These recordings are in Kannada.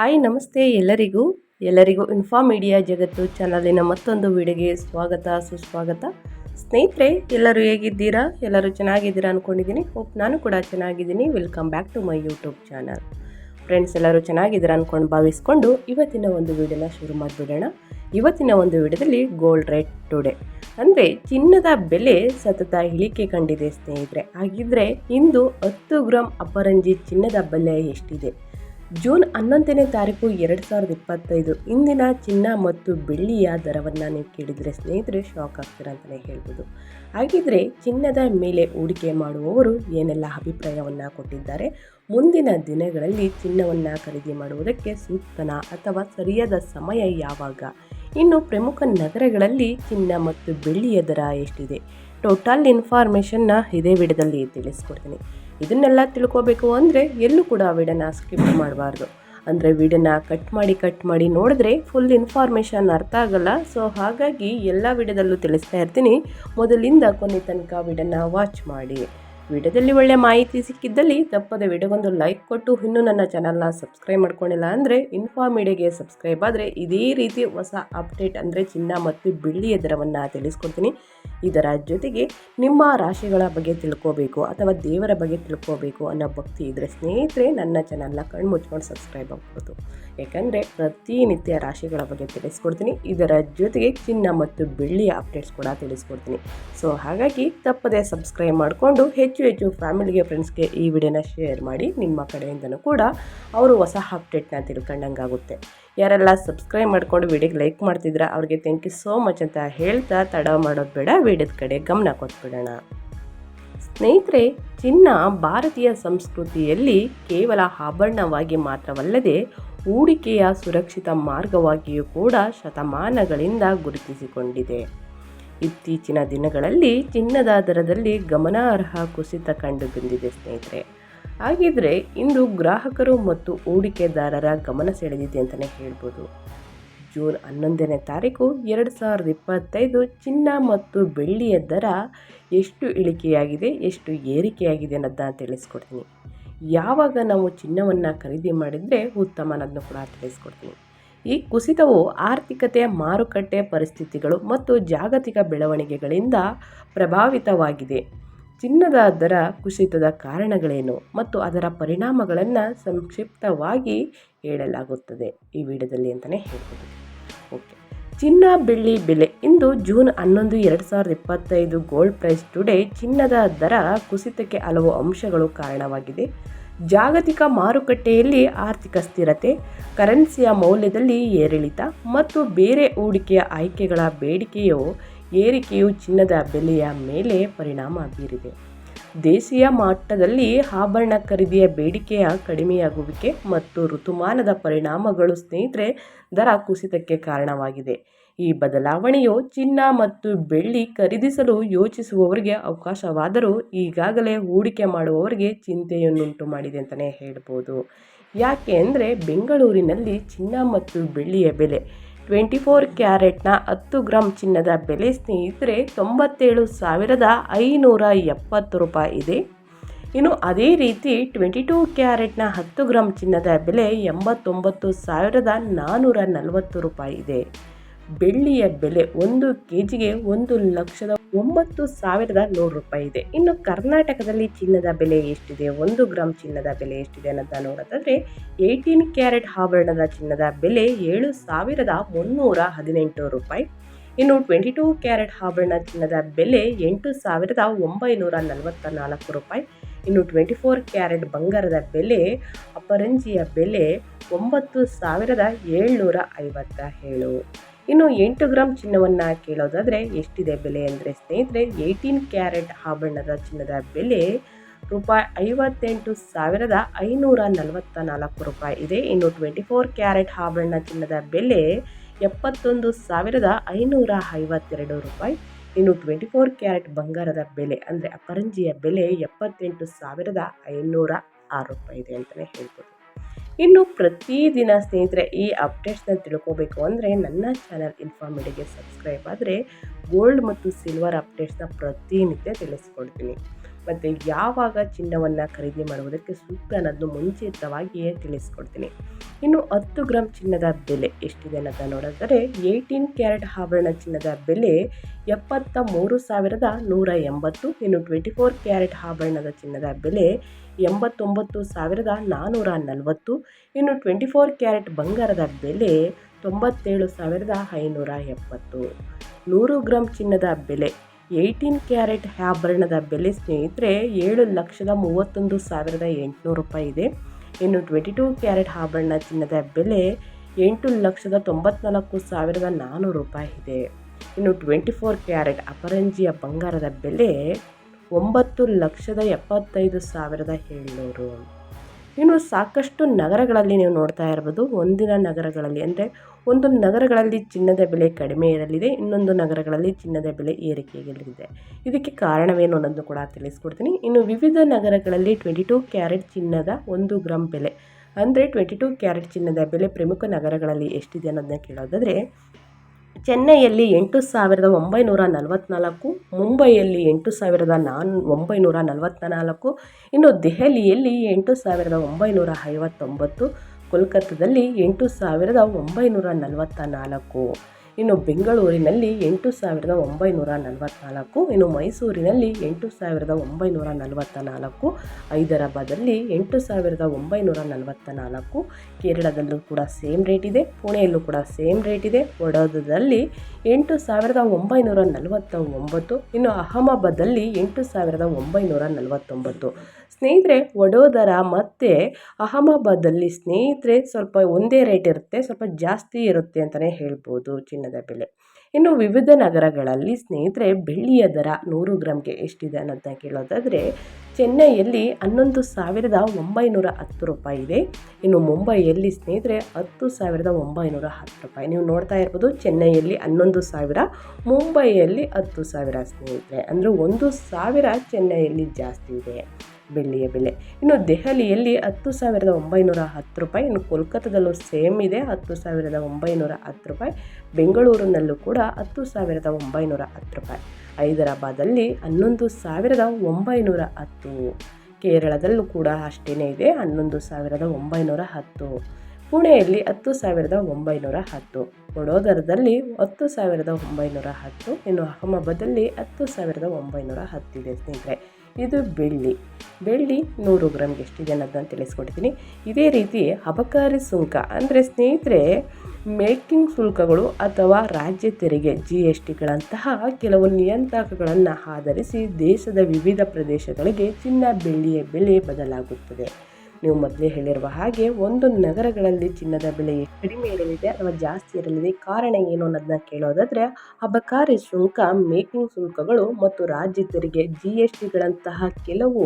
ಹಾಯ್, ನಮಸ್ತೆ ಎಲ್ಲರಿಗೂ. ಎಲ್ಲರಿಗೂ ಇನ್ಫಾ ಮೀಡಿಯಾ ಜಗತ್ತು ಚಾನಲಿನ ಮತ್ತೊಂದು ವಿಡಿಯೋಗೆ ಸ್ವಾಗತ, ಸುಸ್ವಾಗತ. ಸ್ನೇಹಿತರೆ, ಎಲ್ಲರೂ ಹೇಗಿದ್ದೀರಾ? ಎಲ್ಲರೂ ಚೆನ್ನಾಗಿದ್ದೀರಾ ಅಂದ್ಕೊಂಡಿದ್ದೀನಿ ಹೋಪ್ ನಾನು ಕೂಡ ಚೆನ್ನಾಗಿದ್ದೀನಿ. Welcome back to my YouTube channel friends ಎಲ್ಲರೂ ಚೆನ್ನಾಗಿದ್ದೀರಾ ಅಂದ್ಕೊಂಡು ಭಾವಿಸ್ಕೊಂಡು ಇವತ್ತಿನ ಒಂದು ವಿಡಿಯೋನ ಶುರು ಮಾಡಿಬಿಡೋಣ. ಇವತ್ತಿನ ಒಂದು ವಿಡಿಯೋದಲ್ಲಿ ಗೋಲ್ಡ್ ರೇಟ್ ಟುಡೇ ಅಂದರೆ, ಚಿನ್ನದ ಬೆಲೆ ಸತತ ಇಳಿಕೆ ಕಂಡಿದೆ ಸ್ನೇಹಿತರೆ. ಹಾಗಿದ್ರೆ, ಇಂದು ಹತ್ತು ಗ್ರಾಮ್ ಅಪರಂಜಿ ಚಿನ್ನದ ಬೆಲೆ ಎಷ್ಟಿದೆ? ಜೂನ್ ಹನ್ನೊಂದನೇ ತಾರೀಕು ಎರಡು ಸಾವಿರದ ಇಪ್ಪತ್ತೈದು. ಇಂದಿನ ಚಿನ್ನ ಮತ್ತು ಬೆಳ್ಳಿಯ ದರವನ್ನು ನೀವು ಕೇಳಿದರೆ ಸ್ನೇಹಿತರೆ ಶಾಕ್ ಆಗ್ತೀರ ಅಂತಲೇ ಹೇಳ್ಬೋದು. ಹಾಗಿದ್ರೆ ಚಿನ್ನದ ಮೇಲೆ ಹೂಡಿಕೆ ಮಾಡುವವರು ಏನೆಲ್ಲ ಅಭಿಪ್ರಾಯವನ್ನು ಕೊಟ್ಟಿದ್ದಾರೆ? ಮುಂದಿನ ದಿನಗಳಲ್ಲಿ ಚಿನ್ನವನ್ನು ಖರೀದಿ ಮಾಡುವುದಕ್ಕೆ ಸೂಕ್ತನ ಅಥವಾ ಸರಿಯಾದ ಸಮಯ ಯಾವಾಗ? ಇನ್ನು ಪ್ರಮುಖ ನಗರಗಳಲ್ಲಿ ಚಿನ್ನ ಮತ್ತು ಬೆಳ್ಳಿಯ ದರ ಎಷ್ಟಿದೆ? ಟೋಟಲ್ ಇನ್ಫಾರ್ಮೇಷನ್ನ ಇದೇ ವಿಡದಲ್ಲಿ ತಿಳಿಸ್ಕೊಡ್ತೀನಿ. ಇದನ್ನೆಲ್ಲ ತಿಳ್ಕೊಬೇಕು ಅಂದರೆ ಎಲ್ಲೂ ಕೂಡ ವಿಡಿಯೋನ ಸ್ಕಿಪ್ ಮಾಡಬಾರ್ದು. ಅಂದರೆ ವಿಡಿಯೋನ ಕಟ್ ಮಾಡಿ ಕಟ್ ಮಾಡಿ ನೋಡಿದ್ರೆ ಫುಲ್ ಇನ್ಫಾರ್ಮೇಷನ್ ಅರ್ಥ ಆಗಲ್ಲ. ಸೊ ಹಾಗಾಗಿ ಎಲ್ಲ ವಿಡಿಯೋದಲ್ಲೂ ತಿಳಿಸ್ತಾ ಇರ್ತೀನಿ. ಮೊದಲಿಂದ ಕೊನೆ ತನಕ ವಿಡಿಯೋನ ವಾಚ್ ಮಾಡಿ. ವಿಡಿಯೋದಲ್ಲಿ ಒಳ್ಳೆ ಮಾಹಿತಿ ಸಿಕ್ಕಿದ್ದಲ್ಲಿ ತಪ್ಪದೆ ವಿಡಿಯೋಗೊಂದು ಲೈಕ್ ಕೊಟ್ಟು ಇನ್ನೂ ನನ್ನ ಚಾನಲ್ನ ಸಬ್ಸ್ಕ್ರೈಬ್ ಮಾಡ್ಕೊಂಡಿಲ್ಲ ಅಂದರೆ ಇನ್ಫಾ ಮೀಡಿಯಾಗೆ ಸಬ್ಸ್ಕ್ರೈಬ್ ಆದರೆ ಇದೇ ರೀತಿ ಹೊಸ ಅಪ್ಡೇಟ್ ಅಂದರೆ ಚಿನ್ನ ಮತ್ತು ಬೆಳ್ಳಿಯ ದರವನ್ನು ತಿಳಿಸ್ಕೊಡ್ತೀನಿ. ಇದರ ಜೊತೆಗೆ ನಿಮ್ಮ ರಾಶಿಗಳ ಬಗ್ಗೆ ತಿಳ್ಕೋಬೇಕು ಅಥವಾ ದೇವರ ಬಗ್ಗೆ ತಿಳ್ಕೋಬೇಕು ಅನ್ನೋ ಭಕ್ತಿ ಇದ್ದರೆ ಸ್ನೇಹಿತರೆ ನನ್ನ ಚಾನಲ್ನ ಕಣ್ಣು ಮುಚ್ಕೊಂಡು ಸಬ್ಸ್ಕ್ರೈಬ್ ಆಗ್ಬೋದು. ಯಾಕಂದರೆ ಪ್ರತಿನಿತ್ಯ ರಾಶಿಗಳ ಬಗ್ಗೆ ತಿಳಿಸ್ಕೊಡ್ತೀನಿ. ಇದರ ಜೊತೆಗೆ ಚಿನ್ನ ಮತ್ತು ಬೆಳ್ಳಿಯ ಅಪ್ಡೇಟ್ಸ್ ಕೂಡ ತಿಳಿಸ್ಕೊಡ್ತೀನಿ. ಸೊ ಹಾಗಾಗಿ ತಪ್ಪದೆ ಸಬ್ಸ್ಕ್ರೈಬ್ ಮಾಡಿಕೊಂಡು ಹೆಚ್ಚು ಹೆಚ್ಚು ಫ್ಯಾಮಿಲಿಗೆ ಫ್ರೆಂಡ್ಸ್ಗೆ ಈ ವಿಡಿಯೋನ ಶೇರ್ ಮಾಡಿ. ನಿಮ್ಮ ಕಡೆಯಿಂದನೂ ಕೂಡ ಅವರು ಹೊಸ ಅಪ್ಡೇಟ್ನ ತಿಳ್ಕೊಂಡಂಗಾಗುತ್ತೆ. ಯಾರೆಲ್ಲ ಸಬ್ಸ್ಕ್ರೈಬ್ ಮಾಡ್ಕೊಂಡು ವಿಡಿಯೋಗೆ ಲೈಕ್ ಮಾಡ್ತಿದ್ರೆ ಅವ್ರಿಗೆ ಥ್ಯಾಂಕ್ ಯು ಸೋ ಮಚ್ ಅಂತ ಹೇಳ್ತಾ ತಡ ಮಾಡೋದು ಬೇಡ ವಿಡಿಯೋದ ಕಡೆ ಗಮನ ಕೊಟ್ಬಿಡೋಣ. ಸ್ನೇಹಿತರೆ, ಚಿನ್ನ ಭಾರತೀಯ ಸಂಸ್ಕೃತಿಯಲ್ಲಿ ಕೇವಲ ಆಭರಣವಾಗಿ ಮಾತ್ರವಲ್ಲದೆ ಹೂಡಿಕೆಯ ಸುರಕ್ಷಿತ ಮಾರ್ಗವಾಗಿಯೂ ಕೂಡ ಶತಮಾನಗಳಿಂದ ಗುರುತಿಸಿಕೊಂಡಿದೆ. ಇತ್ತೀಚಿನ ದಿನಗಳಲ್ಲಿ ಚಿನ್ನದ ದರದಲ್ಲಿ ಗಮನಾರ್ಹ ಕುಸಿತ ಕಂಡುಬಂದಿದೆ ಸ್ನೇಹಿತರೆ. ಹಾಗಿದ್ರೆ ಇಂದು ಗ್ರಾಹಕರು ಮತ್ತು ಹೂಡಿಕೆದಾರರ ಗಮನ ಸೆಳೆದಿದೆ ಅಂತಲೇ ಹೇಳ್ಬೋದು. ಜೂನ್ ಹನ್ನೊಂದನೇ ತಾರೀಕು ಎರಡು ಸಾವಿರದ ಇಪ್ಪತ್ತೈದು ಚಿನ್ನ ಮತ್ತು ಬೆಳ್ಳಿಯ ದರ ಎಷ್ಟು ಇಳಿಕೆಯಾಗಿದೆ, ಎಷ್ಟು ಏರಿಕೆಯಾಗಿದೆ ಅನ್ನೋದನ್ನ ತಿಳಿಸ್ಕೊಡ್ತೀನಿ. ಯಾವಾಗ ನಾವು ಚಿನ್ನವನ್ನು ಖರೀದಿ ಮಾಡಿದರೆ ಉತ್ತಮ ಅನ್ನೋದನ್ನು ಕೂಡ ತಿಳಿಸ್ಕೊಡ್ತೀನಿ. ಈ ಕುಸಿತವು ಆರ್ಥಿಕತೆ ಮಾರುಕಟ್ಟೆ ಪರಿಸ್ಥಿತಿಗಳು ಮತ್ತು ಜಾಗತಿಕ ಬೆಳವಣಿಗೆಗಳಿಂದ ಪ್ರಭಾವಿತವಾಗಿದೆ. ಚಿನ್ನದ ದರ ಕುಸಿತದ ಕಾರಣಗಳೇನು ಮತ್ತು ಅದರ ಪರಿಣಾಮಗಳನ್ನು ಸಂಕ್ಷಿಪ್ತವಾಗಿ ಹೇಳಲಾಗುತ್ತದೆ. ಈ ವಿಡಿಯೋದಲ್ಲಿ ಅಂತಲೇ ಹೇಳ್ಬೋದು. ಓಕೆ. ಚಿನ್ನ ಬೆಳ್ಳಿ ಬೆಲೆ. ಇಂದು ಜೂನ್ ಹನ್ನೊಂದು, ಎರಡು ಸಾವಿರದ ಇಪ್ಪತ್ತೈದು ಗೋಲ್ಡ್ ಪ್ರೈಸ್ ಟುಡೇ ಚಿನ್ನದ ದರ ಕುಸಿತಕ್ಕೆ ಹಲವು ಅಂಶಗಳು ಕಾರಣವಾಗಿದೆ. ಜಾಗತಿಕ ಮಾರುಕಟ್ಟೆಯಲ್ಲಿ ಆರ್ಥಿಕ ಸ್ಥಿರತೆ ಕರೆನ್ಸಿಯ ಮೌಲ್ಯದಲ್ಲಿ ಏರಿಳಿತ ಮತ್ತು ಬೇರೆ ಹೂಡಿಕೆಯ ಆಯ್ಕೆಗಳ ಬೇಡಿಕೆಯು, ಏರಿಕೆಯು ಚಿನ್ನದ ಬೆಲೆಯ ಮೇಲೆ ಪರಿಣಾಮ ಬೀರಿದೆ. ದೇಶೀಯ ಮಟ್ಟದಲ್ಲಿ ಆಭರಣ ಖರೀದಿಯ ಬೇಡಿಕೆಯ ಕಡಿಮೆಯಾಗುವಿಕೆ ಮತ್ತು ಋತುಮಾನದ ಪರಿಣಾಮಗಳು ಸ್ನೇಹಿತರೆ ದರ ಕುಸಿತಕ್ಕೆ ಕಾರಣವಾಗಿದೆ. ಈ ಬದಲಾವಣೆಯು ಚಿನ್ನ ಮತ್ತು ಬೆಳ್ಳಿ ಖರೀದಿಸಲು ಯೋಚಿಸುವವರಿಗೆ ಅವಕಾಶವಾದರೂ ಈಗಾಗಲೇ ಹೂಡಿಕೆ ಮಾಡುವವರಿಗೆ ಚಿಂತೆಯನ್ನುಂಟು ಮಾಡಿದೆ ಅಂತಲೇ ಹೇಳ್ಬೋದು. ಯಾಕೆ ಅಂದರೆ ಬೆಂಗಳೂರಿನಲ್ಲಿ ಚಿನ್ನ ಮತ್ತು ಬೆಳ್ಳಿಯ ಬೆಲೆ ಟ್ವೆಂಟಿ ಫೋರ್ ಕ್ಯಾರೆಟ್ನ ಹತ್ತು ಗ್ರಾಮ್ ಚಿನ್ನದ ಬೆಲೆ ಸ್ನೇಹಿತರೆ ತೊಂಬತ್ತೇಳು ಸಾವಿರದ ಐನೂರ ಎಪ್ಪತ್ತು ರೂಪಾಯಿ ಇದೆ. ಇನ್ನು ಅದೇ ರೀತಿ ಟ್ವೆಂಟಿ ಟೂ ಕ್ಯಾರೆಟ್ನ ಹತ್ತು ಗ್ರಾಮ್ ಚಿನ್ನದ ಬೆಲೆ ಎಂಬತ್ತೊಂಬತ್ತು ಸಾವಿರದ ನಾನ್ನೂರ ನಲವತ್ತು ರೂಪಾಯಿ ಇದೆ. ಬೆಳ್ಳಿಯ ಬೆಲೆ ಒಂದು ಕೆ ಜಿಗೆ ಒಂದು ಲಕ್ಷದ ಒಂಬತ್ತು ಸಾವಿರದ ನೂರು ರೂಪಾಯಿ ಇದೆ. ಇನ್ನು ಕರ್ನಾಟಕದಲ್ಲಿ ಚಿನ್ನದ ಬೆಲೆ ಎಷ್ಟಿದೆ? ಒಂದು ಗ್ರಾಮ್ ಚಿನ್ನದ ಬೆಲೆ ಎಷ್ಟಿದೆ ಅನ್ನೋದನ್ನ ನೋಡೋದಾದರೆ, ಏಯ್ಟೀನ್ ಕ್ಯಾರೆಟ್ ಆಭರಣದ ಚಿನ್ನದ ಬೆಲೆ ಏಳು ಸಾವಿರದ ಮುನ್ನೂರ ಹದಿನೆಂಟು ರೂಪಾಯಿ. ಇನ್ನು ಟ್ವೆಂಟಿ ಟೂ ಕ್ಯಾರೆಟ್ ಆಭರಣ ಚಿನ್ನದ ಬೆಲೆ ಎಂಟು ಸಾವಿರದ ಒಂಬೈನೂರ ನಲವತ್ತ ನಾಲ್ಕು ರೂಪಾಯಿ. ಇನ್ನು ಟ್ವೆಂಟಿ ಫೋರ್ ಕ್ಯಾರೆಟ್ ಬಂಗಾರದ ಬೆಲೆ, ಅಪರಂಜಿಯ ಬೆಲೆ ಒಂಬತ್ತು ಸಾವಿರದ ಏಳ್ನೂರ ಐವತ್ತ ಏಳು ಇನ್ನು ಎಂಟು ಗ್ರಾಮ್ ಚಿನ್ನವನ್ನು ಕೇಳೋದಾದರೆ ಎಷ್ಟಿದೆ ಬೆಲೆ ಅಂದರೆ ಸ್ನೇಹಿತರೆ ಏಯ್ಟೀನ್ ಕ್ಯಾರೆಟ್ ಆಭರಣದ ಚಿನ್ನದ ಬೆಲೆ ರೂಪಾಯಿ ಐವತ್ತೆಂಟು ಸಾವಿರದ ಐನೂರ ನಲವತ್ತ ನಾಲ್ಕು ರೂಪಾಯಿ ಇದೆ. ಇನ್ನು ಟ್ವೆಂಟಿ ಫೋರ್ ಕ್ಯಾರೆಟ್ ಆಭರಣ ಚಿನ್ನದ ಬೆಲೆ ಎಪ್ಪತ್ತೊಂದು ಸಾವಿರದ ಐನೂರ ಐವತ್ತೆರಡು ರೂಪಾಯಿ. ಇನ್ನು ಟ್ವೆಂಟಿ ಫೋರ್ ಕ್ಯಾರೆಟ್ ಬಂಗಾರದ ಬೆಲೆ ಅಂದರೆ ಅಪರಂಜಿಯ ಬೆಲೆ ಎಪ್ಪತ್ತೆಂಟು ಸಾವಿರದ ಐನೂರ ಆರು ರೂಪಾಯಿ ಇದೆ ಅಂತಲೇ ಹೇಳ್ಬೋದು. ಇನ್ನು ಪ್ರತಿದಿನ ಸ್ನೇಹಿತರೆ, ಈ ಅಪ್ಡೇಟ್ಸ್ನ ತಿಳ್ಕೋಬೇಕು ಅಂದರೆ ನನ್ನ ಚಾನಲ್ ಇನ್ಫಾರ್ಮೇಟಿಗೆ ಸಬ್ಸ್ಕ್ರೈಬ್ ಆದರೆ ಗೋಲ್ಡ್ ಮತ್ತು ಸಿಲ್ವರ್ ಅಪ್ಡೇಟ್ಸ್ನ ಪ್ರತಿನಿತ್ಯ ತಿಳಿಸ್ಕೊಡ್ತೀನಿ. ಮತ್ತು ಯಾವಾಗ ಚಿನ್ನವನ್ನು ಖರೀದಿ ಮಾಡುವುದಕ್ಕೆ ಸೂಕ್ತ ಅನ್ನೋದು ಮುಂಚಿತವಾಗಿಯೇ ತಿಳಿಸ್ಕೊಡ್ತೀನಿ. ಇನ್ನು ಹತ್ತು ಗ್ರಾಮ್ ಚಿನ್ನದ ಬೆಲೆ ಎಷ್ಟಿದೆ ಅಂತ ನೋಡಿದರೆ ಏಯ್ಟೀನ್ ಕ್ಯಾರೆಟ್ ಆಭರಣ ಚಿನ್ನದ ಬೆಲೆ ಎಪ್ಪತ್ತ ಮೂರು ಸಾವಿರದ ನೂರ ಎಂಬತ್ತು, ಇನ್ನು ಟ್ವೆಂಟಿ ಫೋರ್ ಕ್ಯಾರೆಟ್ ಆಭರಣದ ಚಿನ್ನದ ಬೆಲೆ ಎಂಬತ್ತೊಂಬತ್ತು ಸಾವಿರದ ನಾನ್ನೂರ ನಲವತ್ತು. ಇನ್ನು ಟ್ವೆಂಟಿ ಫೋರ್ ಕ್ಯಾರೆಟ್ ಬಂಗಾರದ ಬೆಲೆ ತೊಂಬತ್ತೇಳು ಸಾವಿರದ ಐನೂರ ಎಪ್ಪತ್ತು. ನೂರು ಗ್ರಾಮ್ ಚಿನ್ನದ ಬೆಲೆ ಏಯ್ಟೀನ್ ಕ್ಯಾರೆಟ್ ಆಭರಣದ ಬೆಲೆ ಸ್ನೇಹಿತರೆ ಏಳು ಲಕ್ಷದ ಮೂವತ್ತೊಂದು ಸಾವಿರದ ಎಂಟುನೂರು ರೂಪಾಯಿ ಇದೆ. ಇನ್ನು ಟ್ವೆಂಟಿ ಟೂ ಕ್ಯಾರೆಟ್ ಆಭರಣ ಚಿನ್ನದ ಬೆಲೆ ಎಂಟು ಲಕ್ಷದ ತೊಂಬತ್ನಾಲ್ಕು ಸಾವಿರದ ನಾನ್ನೂರು ರೂಪಾಯಿ ಇದೆ. ಇನ್ನು ಟ್ವೆಂಟಿ ಫೋರ್ ಕ್ಯಾರೆಟ್ ಅಪರಂಜಿಯ ಬಂಗಾರದ ಬೆಲೆ ಒಂಬತ್ತು ಲಕ್ಷದ ಎಪ್ಪತ್ತೈದು ಸಾವಿರದ ಏಳ್ನೂರು. ಇನ್ನು ಸಾಕಷ್ಟು ನಗರಗಳಲ್ಲಿ ನೀವು ನೋಡ್ತಾ ಇರ್ಬೋದು. ಒಂದಿನ ನಗರಗಳಲ್ಲಿ ಅಂದರೆ ಒಂದು ನಗರಗಳಲ್ಲಿ ಚಿನ್ನದ ಬೆಲೆ ಕಡಿಮೆ ಇರಲಿದೆ. ಇನ್ನೊಂದು ನಗರಗಳಲ್ಲಿ ಚಿನ್ನದ ಬೆಲೆ ಏರಿಕೆಯಲ್ಲಿದೆ ಇದಕ್ಕೆ ಕಾರಣವೇನು ಅನ್ನೋದನ್ನು ಕೂಡ ತಿಳಿಸ್ಕೊಡ್ತೀನಿ. ಇನ್ನು ವಿವಿಧ ನಗರಗಳಲ್ಲಿ ಟ್ವೆಂಟಿ ಟೂ ಕ್ಯಾರೆಟ್ ಚಿನ್ನದ ಒಂದು ಗ್ರಾಮ್ ಬೆಲೆ ಅಂದರೆ ಟ್ವೆಂಟಿ ಟೂ ಕ್ಯಾರೆಟ್ ಚಿನ್ನದ ಬೆಲೆ ಪ್ರಮುಖ ನಗರಗಳಲ್ಲಿ ಎಷ್ಟಿದೆ ಅನ್ನೋದನ್ನ ಕೇಳೋದಾದರೆ ಚೆನ್ನೈಯಲ್ಲಿ ಎಂಟು ಸಾವಿರದ ಒಂಬೈನೂರ ನಲವತ್ತ್ನಾಲ್ಕು ಮುಂಬೈಯಲ್ಲಿ ಎಂಟು ಸಾವಿರದ ನಾನ್, ಒಂಬೈನೂರ ನಲವತ್ತ ನಾಲ್ಕು ಇನ್ನು ದೆಹಲಿಯಲ್ಲಿ ಎಂಟು ಸಾವಿರದ ಒಂಬೈನೂರ ಐವತ್ತೊಂಬತ್ತು, ಕೋಲ್ಕತ್ತಾದಲ್ಲಿ ಎಂಟು ಸಾವಿರದ ಒಂಬೈನೂರ ನಲವತ್ತ ನಾಲ್ಕು ಇನ್ನು ಬೆಂಗಳೂರಿನಲ್ಲಿ ಎಂಟು ಸಾವಿರದ ಒಂಬೈನೂರ ನಲವತ್ತ್ನಾಲ್ಕು ಇನ್ನು ಮೈಸೂರಿನಲ್ಲಿ ಎಂಟು ಸಾವಿರದ ಒಂಬೈನೂರ ನಲವತ್ತ ನಾಲ್ಕು ಹೈದರಾಬಾದಲ್ಲಿ ಎಂಟು ಸಾವಿರದ ಒಂಬೈನೂರ ನಲವತ್ತ ನಾಲ್ಕು ಕೇರಳದಲ್ಲೂ ಕೂಡ ಸೇಮ್ ರೇಟ್ ಇದೆ, ಪುಣೆಯಲ್ಲೂ ಕೂಡ ಸೇಮ್ ರೇಟ್ ಇದೆ ವಡೋದರಲ್ಲಿ ಎಂಟು ಸಾವಿರದ ಒಂಬೈನೂರ ನಲವತ್ತ ಒಂಬತ್ತು ಇನ್ನು ಅಹಮದಾಬಾದಲ್ಲಿ ಎಂಟು ಸಾವಿರದ ಒಂಬೈನೂರ ನಲವತ್ತೊಂಬತ್ತು. ಸ್ನೇಹಿತರೆ, ವಡೋದರ ಮತ್ತು ಅಹಮದಾಬಾದಲ್ಲಿ ಸ್ನೇಹಿತರೆ ಸ್ವಲ್ಪ ಒಂದೇ ರೇಟ್ ಇರುತ್ತೆ, ಸ್ವಲ್ಪ ಜಾಸ್ತಿ ಇರುತ್ತೆ ಅಂತಲೇ ಹೇಳ್ಬೋದು ಚಿನ್ನದ ಬೆಲೆ. ಇನ್ನು ವಿವಿಧ ನಗರಗಳಲ್ಲಿ ಸ್ನೇಹಿತರೆ, ಬೆಳ್ಳಿಯ ದರ ನೂರು ಗ್ರಾಮ್ಗೆ ಎಷ್ಟಿದೆ ಅನ್ನೋದನ್ನ ಕೇಳೋದಾದರೆ, ಚೆನ್ನೈಯಲ್ಲಿ ಹನ್ನೊಂದು ಸಾವಿರದ ಒಂಬೈನೂರ ಹತ್ತು ರೂಪಾಯಿ ಇದೆ. ಇನ್ನು ಮುಂಬೈಯಲ್ಲಿ ಸ್ನೇಹಿತರೆ, ಹತ್ತು ಸಾವಿರದ ಒಂಬೈನೂರ ಹತ್ತು ರೂಪಾಯಿ. ನೀವು ನೋಡ್ತಾ ಇರ್ಬೋದು, ಚೆನ್ನೈಯಲ್ಲಿ ಹನ್ನೊಂದು ಸಾವಿರ, ಮುಂಬೈಯಲ್ಲಿ ಹತ್ತು ಸಾವಿರ ಸ್ನೇಹಿತರೆ. ಅಂದರೆ ಒಂದು ಸಾವಿರ ಚೆನ್ನೈಯಲ್ಲಿ ಜಾಸ್ತಿ ಇದೆ. ಬೆಳ್ಳಿಯ ಬೆಲೆ. ಇನ್ನು ದೆಹಲಿಯಲ್ಲಿ ಹತ್ತು ಸಾವಿರದ ಒಂಬೈನೂರ ಹತ್ತು ರೂಪಾಯಿ, ಇನ್ನು ಕೋಲ್ಕತ್ತಾದಲ್ಲೂ ಸೇಮ್ ಇದೆ, ಹತ್ತು ಸಾವಿರದ ಒಂಬೈನೂರ ಹತ್ತು ರೂಪಾಯಿ, ಬೆಂಗಳೂರಿನಲ್ಲೂ ಕೂಡ ಹತ್ತು ಸಾವಿರದ ಒಂಬೈನೂರ ಹತ್ತು ರೂಪಾಯಿ. ಹೈದರಾಬಾದಲ್ಲಿ ಹನ್ನೊಂದು ಸಾವಿರದ ಒಂಬೈನೂರ ಹತ್ತು, ಕೇರಳದಲ್ಲೂ ಕೂಡ ಅಷ್ಟೇ ಇದೆ, ಹನ್ನೊಂದು ಸಾವಿರದ ಒಂಬೈನೂರ ಹತ್ತು, ಪುಣೆಯಲ್ಲಿ ಹತ್ತು ಸಾವಿರದ ಒಂಬೈನೂರ ಹತ್ತು, ವಡೋದರದಲ್ಲಿ ಹತ್ತು ಸಾವಿರದ ಒಂಬೈನೂರ ಹತ್ತು, ಇನ್ನು ಅಹಮದಾಬಾದಲ್ಲಿ ಹತ್ತು ಸಾವಿರದ ಒಂಬೈನೂರ ಹತ್ತಿದೆ ಸ್ನೇಹಿತರೆ. ಇದು ಬೆಳ್ಳಿ. ಬೆಳ್ಳಿ ನೂರು ಗ್ರಾಮ್ಗೆ ಎಷ್ಟಿದೆ ಅನ್ನೋದನ್ನು ತಿಳಿಸ್ಕೊಡ್ತೀನಿ ಇದೇ ರೀತಿ ಅಬಕಾರಿ ಸುಂಕ, ಅಂದರೆ ಸ್ನೇಹಿತರೆ, ಮೇಕಿಂಗ್ ಶುಲ್ಕಗಳು ಅಥವಾ ರಾಜ್ಯ ತೆರಿಗೆ ಜಿ ಎಸ್ ಟಿಗಳಂತಹ ಕೆಲವು ನಿಯಂತ್ರಕಗಳನ್ನು ಆಧರಿಸಿ ದೇಶದ ವಿವಿಧ ಪ್ರದೇಶಗಳಿಗೆ ಚಿನ್ನ ಬೆಳ್ಳಿಯ ಬೆಲೆ ಬದಲಾಗುತ್ತದೆ. ನೀವು ಮೊದಲೇ ಹೇಳಿರುವ ಹಾಗೆ ಒಂದು ನಗರಗಳಲ್ಲಿ ಚಿನ್ನದ ಬೆಲೆ ಕಡಿಮೆ ಇರಲಿದೆ ಅಥವಾ ಜಾಸ್ತಿ ಇರಲಿದೆ. ಕಾರಣ ಏನು ಅನ್ನೋದನ್ನ ಕೇಳೋದಾದರೆ, ಅಬಕಾರಿ ಶುಲ್ಕ, ಮೇಕಿಂಗ್ ಶುಲ್ಕಗಳು ಮತ್ತು ರಾಜ್ಯ ತೆರಿಗೆ ಜಿ ಎಸ್ ಟಿಗಳಂತಹ ಕೆಲವು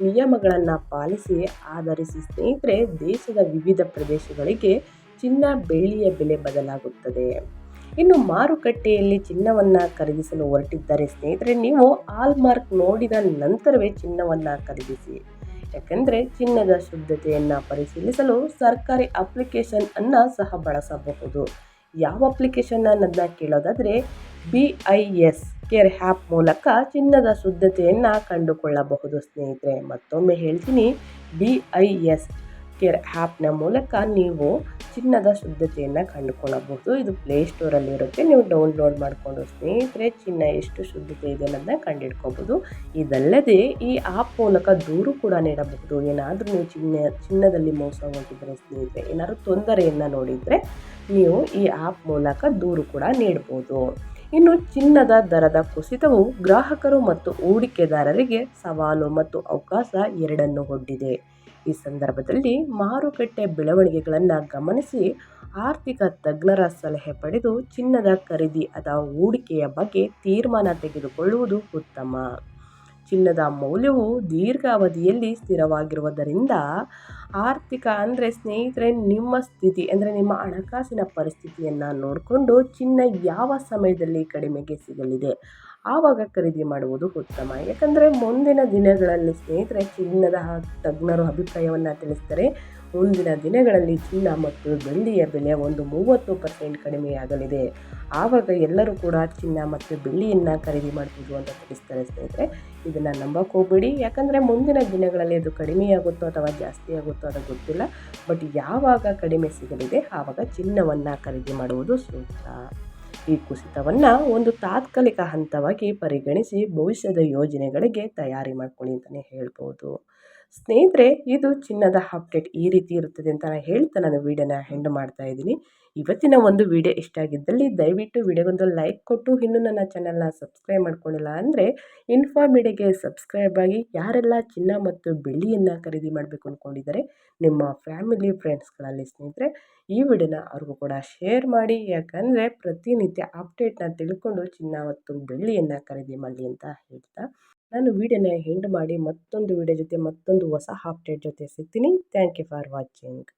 ನಿಯಮಗಳನ್ನು ಪಾಲಿಸಿ ಆಧರಿಸಿ ಸ್ನೇಹಿತರೆ, ದೇಶದ ವಿವಿಧ ಪ್ರದೇಶಗಳಿಗೆ ಚಿನ್ನ ಬೆಳ್ಳಿಯ ಬೆಲೆ ಬದಲಾಗುತ್ತದೆ. ಇನ್ನು ಮಾರುಕಟ್ಟೆಯಲ್ಲಿ ಚಿನ್ನವನ್ನು ಖರೀದಿಸಲು ಹೊರಟಿದ್ದಾರೆ ಸ್ನೇಹಿತರೆ, ನೀವು ಆಲ್ಮಾರ್ಕ್ ನೋಡಿದ ನಂತರವೇ ಚಿನ್ನವನ್ನು ಖರೀದಿಸಿ. ಯಾಕೆಂದರೆ ಚಿನ್ನದ ಶುದ್ಧತೆಯನ್ನು ಪರಿಶೀಲಿಸಲು ಸರ್ಕಾರಿ ಅಪ್ಲಿಕೇಶನ್ ಅನ್ನು ಸಹ ಬಳಸಬಹುದು. ಯಾವ ಅಪ್ಲಿಕೇಶನ್ ಅನ್ನೋದನ್ನ ಕೇಳೋದಾದರೆ B I S care app ಮೂಲಕ ಚಿನ್ನದ ಶುದ್ಧತೆಯನ್ನು ಕಂಡುಕೊಳ್ಳಬಹುದು ಸ್ನೇಹಿತರೆ. ಮತ್ತೊಮ್ಮೆ ಹೇಳ್ತೀನಿ ಬಿ ಐ ಎಸ್ ಕೇರ್ ಆ್ಯಪ್ನ ಮೂಲಕ ನೀವು ಚಿನ್ನದ ಶುದ್ಧತೆಯನ್ನು ಕಂಡುಕೊಳ್ಳಬಹುದು. ಇದು ಪ್ಲೇಸ್ಟೋರಲ್ಲಿ ಇರುತ್ತೆ. ನೀವು ಡೌನ್ಲೋಡ್ ಮಾಡಿಕೊಂಡು ಸ್ನೇಹಿತರೆ, ಚಿನ್ನ ಎಷ್ಟು ಶುದ್ಧತೆ ಇದೆ ಅನ್ನೋದನ್ನ ಕಂಡಿಡ್ಕೋಬೋದು ಇದಲ್ಲದೆ ಈ ಆ್ಯಪ್ ಮೂಲಕ ದೂರು ಕೂಡ ನೀಡಬಹುದು. ಏನಾದರೂ ನೀವು ಚಿನ್ನ, ಚಿನ್ನದಲ್ಲಿ ಮೋಸ ಹೋಗಿದ್ದರೆ ಸ್ನೇಹಿತರೆ, ಏನಾದರೂ ತೊಂದರೆಯನ್ನು ನೋಡಿದರೆ ನೀವು ಈ ಆ್ಯಪ್ ಮೂಲಕ ದೂರು ಕೂಡ ನೀಡ್ಬೋದು ಇನ್ನು ಚಿನ್ನದ ದರದ ಕುಸಿತವು ಗ್ರಾಹಕರು ಮತ್ತು ಹೂಡಿಕೆದಾರರಿಗೆ ಸವಾಲು ಮತ್ತು ಅವಕಾಶ ಎರಡನ್ನು ಒಡ್ಡಿದೆ ಈ ಸಂದರ್ಭದಲ್ಲಿ ಮಾರುಕಟ್ಟೆ ಬೆಳವಣಿಗೆಗಳನ್ನು ಗಮನಿಸಿ ಆರ್ಥಿಕ ತಜ್ಞರ ಸಲಹೆ ಪಡೆದು ಚಿನ್ನದ ಖರೀದಿ ಅಥವಾ ಹೂಡಿಕೆಯ ಬಗ್ಗೆ ತೀರ್ಮಾನ ತೆಗೆದುಕೊಳ್ಳುವುದು ಉತ್ತಮ. ಚಿನ್ನದ ಮೌಲ್ಯವು ದೀರ್ಘಾವಧಿಯಲ್ಲಿ ಸ್ಥಿರವಾಗಿರುವುದರಿಂದ ಆರ್ಥಿಕ ಅಂದರೆ ಸ್ನೇಹಿತರೆ ನಿಮ್ಮ ಸ್ಥಿತಿ ಅಂದರೆ ನಿಮ್ಮ ಹಣಕಾಸಿನ ಪರಿಸ್ಥಿತಿಯನ್ನು ನೋಡಿಕೊಂಡು ಚಿನ್ನ ಯಾವ ಸಮಯದಲ್ಲಿ ಕಡಿಮೆಗೆ ಸಿಗಲಿದೆ? ಆವಾಗ ಖರೀದಿ ಮಾಡುವುದು ಉತ್ತಮ. ಯಾಕಂದರೆ ಮುಂದಿನ ದಿನಗಳಲ್ಲಿ ಸ್ನೇಹಿತರೆ, ಚಿನ್ನದ ತಜ್ಞರು ಅಭಿಪ್ರಾಯವನ್ನು ತಿಳಿಸ್ತಾರೆ ಮುಂದಿನ ದಿನಗಳಲ್ಲಿ ಚಿನ್ನ ಮತ್ತು ಬೆಳ್ಳಿಯ ಬೆಲೆ ಒಂದು ಮೂವತ್ತು ಪರ್ಸೆಂಟ್ ಕಡಿಮೆಯಾಗಲಿದೆ. ಆವಾಗ ಎಲ್ಲರೂ ಕೂಡ ಚಿನ್ನ ಮತ್ತು ಬೆಳ್ಳಿಯನ್ನು ಖರೀದಿ ಮಾಡ್ತಿದ್ರು ಅಂತ ತಿಳಿಸ್ತಾರೆ ಸ್ನೇಹಿತರೆ, ಇದನ್ನು ನಂಬಕ್ಕೆ ಹೋಗ್ಬೇಡಿ ಯಾಕಂದರೆ ಮುಂದಿನ ದಿನಗಳಲ್ಲಿ ಅದು ಕಡಿಮೆಯಾಗುತ್ತೋ ಅಥವಾ ಜಾಸ್ತಿ ಆಗುತ್ತೋ ಅದು ಗೊತ್ತಿಲ್ಲ. ಬಟ್ ಯಾವಾಗ ಕಡಿಮೆ ಸಿಗಲಿದೆ, ಆವಾಗ ಚಿನ್ನವನ್ನು ಖರೀದಿ ಮಾಡುವುದು ಸೂಕ್ತ. ಈ ಕುಸಿತವನ್ನು ಒಂದು ತಾತ್ಕಾಲಿಕ ಹಂತವಾಗಿ ಪರಿಗಣಿಸಿ ಭವಿಷ್ಯದ ಯೋಜನೆಗಳಿಗೆ ತಯಾರಿ ಮಾಡ್ಕೊಳ್ಳಿ ಅಂತಲೇ ಹೇಳ್ಬೋದು. ಸ್ನೇಹಿತರೆ, ಇದು ಚಿನ್ನದ ಅಪ್ಡೇಟ್ ಈ ರೀತಿ ಇರುತ್ತದೆ ಅಂತ ನಾನು ಹೇಳ್ತಾ ನಾನು ವೀಡಿಯೋನ ಹೆಂಡ್ ಮಾಡ್ತಾ ಇದ್ದೀನಿ. ಇವತ್ತಿನ ಒಂದು ವಿಡಿಯೋ ಇಷ್ಟ ಆಗಿದ್ದಲ್ಲಿ ದಯವಿಟ್ಟು ವಿಡಿಯೋಗೊಂದು ಲೈಕ್ ಕೊಟ್ಟು, ಇನ್ನೂ ನನ್ನ ಚಾನಲ್ನ ಸಬ್ಸ್ಕ್ರೈಬ್ ಮಾಡ್ಕೊಂಡಿಲ್ಲ ಅಂದರೆ ಇನ್ಫಾ ಮೀಡಿಯಾಗೆ ಸಬ್ಸ್ಕ್ರೈಬ್ ಆಗಿ ಯಾರೆಲ್ಲ ಚಿನ್ನ ಮತ್ತು ಬೆಳ್ಳಿಯನ್ನು ಖರೀದಿ ಮಾಡಬೇಕು ಅಂದ್ಕೊಂಡಿದ್ದಾರೆ ನಿಮ್ಮ ಫ್ಯಾಮಿಲಿ ಫ್ರೆಂಡ್ಸ್ಗಳಲ್ಲಿ ಸ್ನೇಹಿತರೆ, ಈ ವಿಡಿಯೋನ ಅವ್ರಿಗೂ ಕೂಡ ಶೇರ್ ಮಾಡಿ. ಯಾಕಂದರೆ ಪ್ರತಿನಿತ್ಯ ಅಪ್ಡೇಟ್ನ ತಿಳ್ಕೊಂಡು ಚಿನ್ನ ಮತ್ತು ಬೆಳ್ಳಿಯನ್ನು ಖರೀದಿ ಮಾಡಲಿ ಅಂತ ಹೇಳ್ತಾ ನಾನು ವೀಡಿಯೋನ ಎಂಡ್ ಮಾಡಿ ಮತ್ತೊಂದು ವೀಡಿಯೋ ಜೊತೆ ಮತ್ತೊಂದು ಹೊಸ ಅಪ್ಡೇಟ್ ಜೊತೆ ಸಿಗ್ತೀನಿ. Thank you for watching